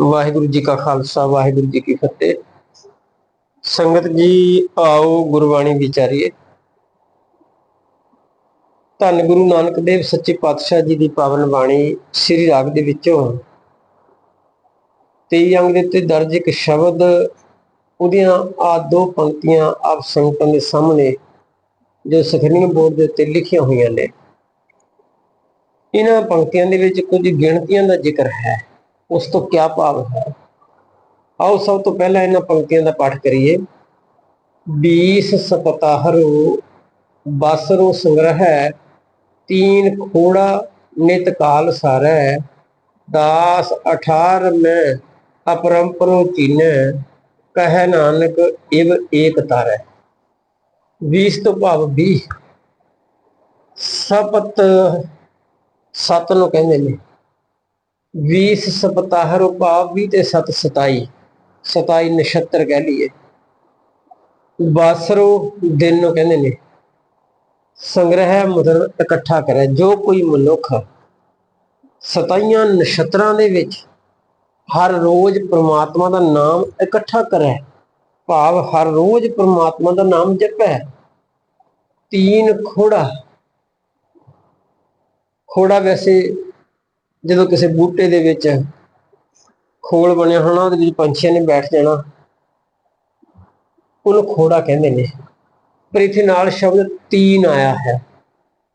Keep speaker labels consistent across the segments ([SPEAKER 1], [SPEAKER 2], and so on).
[SPEAKER 1] ਵਾਹਿਗੁਰੂ ਜੀ ਕਾ ਖਾਲਸਾ, ਵਾਹਿਗੁਰੂ ਜੀ ਕੀ ਫਤਿਹ। ਸੰਗਤ ਜੀ, ਆਓ ਗੁਰਬਾਣੀ ਵਿਚਾਰੀਏ। ਧੰਨ ਗੁਰੂ ਨਾਨਕ ਦੇਵ ਸੱਚੇ ਪਾਤਸ਼ਾਹ ਜੀ ਦੀ ਪਾਵਨ ਬਾਣੀ ਸ੍ਰੀ ਰਾਗ ਦੇ ਵਿੱਚੋਂ। 23 ਅੰਗ ਦੇ ਉੱਤੇ ਦਰਜ ਇੱਕ ਸ਼ਬਦ, ਉਹਦੀਆਂ ਆ ਦੋ ਪੰਕਤੀਆਂ ਆਪ ਸੰਗਤਾਂ ਦੇ ਸਾਹਮਣੇ, ਜੋ ਸਕਰੀਨ ਬੋਰਡ ਦੇ ਉੱਤੇ ਲਿਖੀਆਂ ਹੋਈਆਂ ਨੇ। ਇਹਨਾਂ ਪੰਕਤੀਆਂ ਦੇ ਵਿੱਚ ਕੁਝ ਗਿਣਤੀਆਂ ਦਾ ਜ਼ਿਕਰ ਹੈ। ਉਸ ਤੋਂ ਕੀ ਭਾਵ ਹੈ? ਆਓ ਸਭ ਤੋਂ ਪਹਿਲਾਂ ਇਹਨਾਂ ਪੰਕਤੀਆਂ ਦਾ ਪਾਠ ਕਰੀਏ। 20 ਸਪਤਾਹਰੋ ਬਸਰੋ ਸੰਗ੍ਰਹਿ ਤੀਨ ਖੋੜਾ ਨਿਤ ਕਾਲ ਸਾਰੈ, ਦਾਸ 18 ਮੈਂ ਅਪਰੰਪਰੋ ਚੀਨੈ ਕਹਿ ਨਾਨਕ ਇਵ ਏਕ ਤਾਰੈ। 20 ਤੋਂ ਭਾਵ 20 ਸਪਤ ਸਤ ਨੂੰ ਕਹਿੰਦੇ ਨੇ। 20 ਸਪਤਾਹਰੋ ਭਾਵ 20 ਤੇ 7 27 27 ਨਛੱਤਰ ਕਹਿ ਲਈਏ। ਬਾਸਰੋ ਦਿਨ ਨੂੰ ਕਹਿੰਦੇ ਨੇ, ਸੰਗ੍ਰਹਿ ਮਤਲਬ ਇਕੱਠਾ ਕਰੇ, ਜੋ ਕੋਈ ਮਨੁੱਖ ਸਤਾਈਆਂ ਨਛਤਰਾਂ ਦੇ ਵਿੱਚ ਹਰ ਰੋਜ਼ ਪ੍ਰਮਾਤਮਾ ਦਾ ਨਾਮ ਇਕੱਠਾ ਕਰੇ, ਭਾਵ ਹਰ ਰੋਜ਼ ਪ੍ਰਮਾਤਮਾ ਦਾ ਨਾਮ ਜਪੈ। ਤੀਨ ਖੋੜਾ ਖੋੜਾ ਵੈਸੇ ਜਦੋਂ ਕਿਸੇ ਬੂਟੇ ਦੇ ਵਿੱਚ ਖੋਲ ਬਣਿਆ ਹੋਣਾ, ਉਹਦੇ ਵਿੱਚ ਪੰਛੀਆਂ ਨੇ ਬੈਠ ਜਾਣਾ, ਉਹਨੂੰ ਖੋੜਾ ਕਹਿੰਦੇ ਨੇ। ਪਰ ਇੱਥੇ ਨਾਲ ਸ਼ਬਦ ਤੀਨ ਆਇਆ ਹੈ।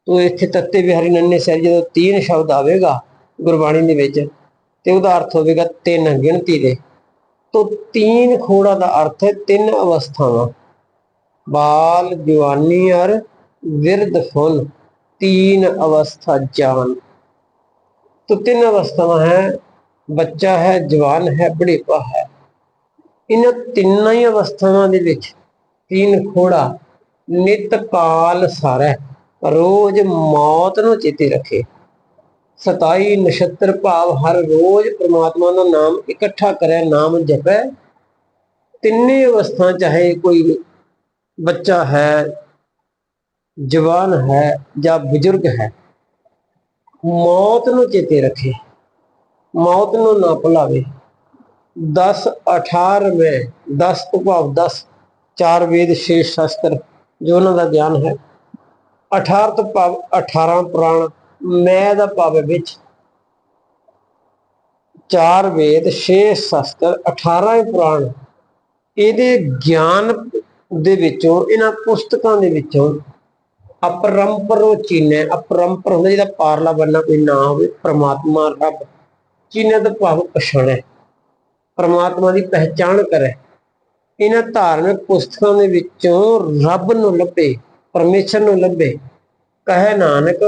[SPEAKER 1] ਤੋ ਇੱਥੇ ਤੱਤੇ ਬਿਹਾਰੀ ਨੰਨੇ ਸਹਿਰ ਜਦੋਂ ਤੀਨ ਸ਼ਬਦ ਆਵੇਗਾ ਗੁਰਬਾਣੀ ਦੇ ਵਿੱਚ, ਤੇ ਉਹਦਾ ਅਰਥ ਹੋਵੇਗਾ ਤਿੰਨ ਗਿਣਤੀ ਦੇ। ਤੋ ਤੀਨ ਖੋੜਾ ਦਾ ਅਰਥ ਹੈ ਤਿੰਨ ਅਵਸਥਾਵਾਂ। ਬਾਲ, ਜਵਾਨੀ ਔਰ ਵਿਰਧ ਫੁੱਲ। तीन अवस्था जान तो तीन अवस्थावां है ਬੱਚਾ ਹੈ ਜਵਾਨ ਹੈ ਬੁਢੇਪਾ ਹੈ ਇਹਨਾਂ ਤਿੰਨਾਂ ਹੀ ਅਵਸਥਾਵਾਂ ਦੇ ਵਿੱਚ ਤੀਨ ਖੋੜਾ ਨਿਤ ਕਾਲ ਸਾਰੈ ਰੋਜ਼ ਮੌਤ ਨੂੰ ਚੇਤੇ ਰੱਖੇ 27 ਨਛੱਤਰ ਭਾਵ ਹਰ ਰੋਜ਼ ਪ੍ਰਮਾਤਮਾ ਦਾ ਨਾਮ ਇਕੱਠਾ ਕਰੇ ਨਾਮ ਜਪੈ ਤਿੰਨੇ ਅਵਸਥਾ ਚਾਹੇ ਕੋਈ ਬੱਚਾ ਹੈ ਜਵਾਨ ਹੈ ਜਾਂ ਬਜ਼ੁਰਗ ਹੈ, ਮੌਤ ਨੂੰ ਚੇਤੇ ਰੱਖੇ, ਮੌਤ ਨੂੰ ਨਾ ਭੁਲਾਵੇ। 10 18 ਵਿੱਚ 10 ਤੋਂ ਭਾਵ 10 ਚਾਰ ਵੇਦ ਛੇ ਸ਼ਾਸਤਰ, ਜੋ ਉਹਨਾਂ ਦਾ ਗਿਆਨ ਹੈ। 18 ਤੋਂ ਭਾਵ 18 ਪੁਰਾਣ, ਮੈਂ ਦਾ ਭਾਵ ਵਿੱਚ। ਚਾਰ ਵੇਦ ਛੇ ਸ਼ਾਸਤਰ 18 ਹੀ ਪੁਰਾਣ। ਇਹਦੇ ਗਿਆਨ ਦੇ ਵਿੱਚੋਂ, ਇਹਨਾਂ ਪੁਸਤਕਾਂ ਦੇ ਵਿੱਚੋਂ ਅਪਰੰਪਰੋ ਚੀਨੈ ਅਪਰੰਪਰ ਹੁੰਦਾ ਜਿਹਦਾ ਪਾਰਲਾ ਬੰਨਾ ਕੋਈ ਨਾ ਹੋਵੇ, ਪ੍ਰਮਾਤਮਾ ਰੱਬ। ਚੀਨੇ ਦਾ ਭਾਵ ਪਛਾਣੈ ਪ੍ਰਮਾਤਮਾ ਦੀ ਪਹਿਚਾਣ ਕਰੇ। ਇਹਨਾਂ ਧਾਰਮਿਕ ਪੁਸਤਕਾਂ ਦੇ ਵਿੱਚੋਂ ਰੱਬ ਨੂੰ ਲੱਭੇ, ਪਰਮੇਸ਼ਰ ਨੂੰ ਲੱਭੇ। ਕਹੇ ਨਾਨਕ,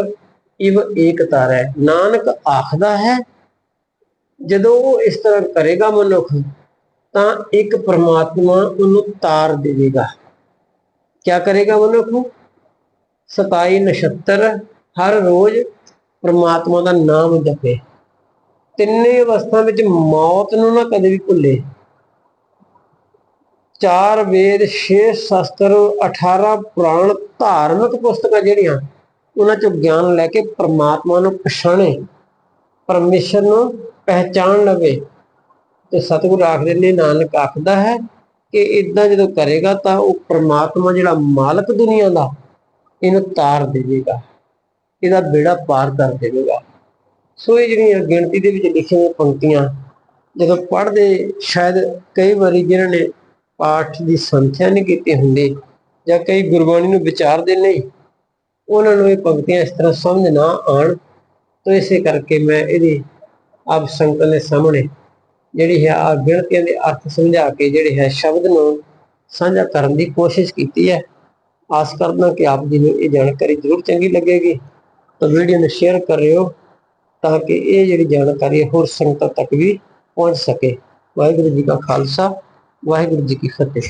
[SPEAKER 1] ਇਵ ਏਕ ਤਾਰੈ। ਨਾਨਕ ਆਖਦਾ ਹੈ, ਜਦੋਂ ਉਹ ਇਸ ਤਰ੍ਹਾਂ ਕਰੇਗਾ ਮਨੁੱਖ, ਤਾਂ ਇੱਕ ਪਰਮਾਤਮਾ ਉਹਨੂੰ ਤਾਰ ਦੇਵੇਗਾ। ਕੀ ਕਰੇਗਾ ਮਨੁੱਖ? 27 ਨਛੱਤਰ ਹਰ ਰੋਜ਼ ਪ੍ਰਮਾਤਮਾ ਦਾ ਨਾਮ ਜਪੇ। ਤਿੰਨੇ ਅਵਸਥਾ ਵਿੱਚ ਮੌਤ ਨੂੰ ਨਾ ਕਦੇ ਵੀ ਭੁੱਲੇ। ਚਾਰ ਵੇਦ, ਛੇ ਸ਼ਾਸਤਰ 18 ਪੁਰਾਣ ਧਾਰਮਿਕ ਪੁਸਤਕਾਂ ਜਿਹੜੀਆਂ, ਉਹਨਾਂ ਚੋਂ ਗਿਆਨ ਲੈ ਕੇ ਪ੍ਰਮਾਤਮਾ ਨੂੰ ਪਛਾਣੇ, ਪਰਮੇਸ਼ਰ ਨੂੰ ਪਹਿਚਾਣ ਲਵੇ। ਤੇ ਸਤਿਗੁਰ ਆਖਦੇ ਨੇ, ਨਾਨਕ ਆਖਦਾ ਹੈ ਕਿ ਇਦਾਂ ਜਦੋਂ ਕਰੇਗਾ ਤਾਂ ਉਹ ਪ੍ਰਮਾਤਮਾ ਜਿਹੜਾ ਮਾਲਕ ਦੁਨੀਆ ਦਾ ਇਹਨੂੰ ਤਾਰ ਦੇਵੇਗਾ। ਇਹਦਾ ਬੇੜਾ ਪਾਰ ਕਰ ਦੇਵੇਗਾ। ਸੋ ਇਹ ਜਿਹੜੀਆਂ ਗਿਣਤੀ ਦੇ ਵਿੱਚ ਲਿਖੀਆਂ ਪੰਕਤੀਆਂ, ਜਦੋਂ ਪੜ੍ਹਦੇ ਸ਼ਾਇਦ ਕਈ ਵਾਰੀ ਜਿਹਨਾਂ ਨੇ ਪਾਠ ਦੀ ਸੰਥਿਆ ਨਹੀਂ ਕੀਤੀ ਹੁੰਦੀ ਜਾਂ ਕਈ ਗੁਰਬਾਣੀ ਨੂੰ ਵਿਚਾਰਦੇ ਨਹੀਂ, ਉਹਨਾਂ ਨੂੰ ਇਹ ਪੰਕਤੀਆਂ ਇਸ ਤਰ੍ਹਾਂ ਸਮਝ ਨਾ ਆਣ ਤਾਂ ਇਸੇ ਕਰਕੇ ਮੈਂ ਇਹਦੀ ਆਪ ਸੰਗਤ ਦੇ ਸਾਹਮਣੇ ਜਿਹੜੀ ਹੈ ਆ ਗਿਣਤੀਆਂ ਦੇ ਅਰਥ ਸਮਝਾ ਕੇ ਜਿਹੜੇ ਹੈ, ਸ਼ਬਦ ਨੂੰ ਸਾਂਝਾ ਕਰਨ ਦੀ ਕੋਸ਼ਿਸ਼ ਕੀਤੀ ਹੈ। ਆਸ ਕਰਦਾ ਕਿ ਆਪ ਜੀ ਨੂੰ ਇਹ ਜਾਣਕਾਰੀ ਜ਼ਰੂਰ ਚੰਗੀ ਲੱਗੇਗੀ। ਤਾਂ ਵੀਡੀਓ ਨੂੰ ਸ਼ੇਅਰ ਕਰਿਓ ਤਾਂ ਕਿ ਇਹ ਜਿਹੜੀ ਜਾਣਕਾਰੀ ਹੋਰ ਸੰਗਤਾਂ ਤੱਕ ਵੀ ਪਹੁੰਚ ਸਕੇ। ਵਾਹਿਗੁਰੂ ਜੀ ਕਾ ਖਾਲਸਾ, ਵਾਹਿਗੁਰੂ ਜੀ ਕੀ ਫਤਿਹ।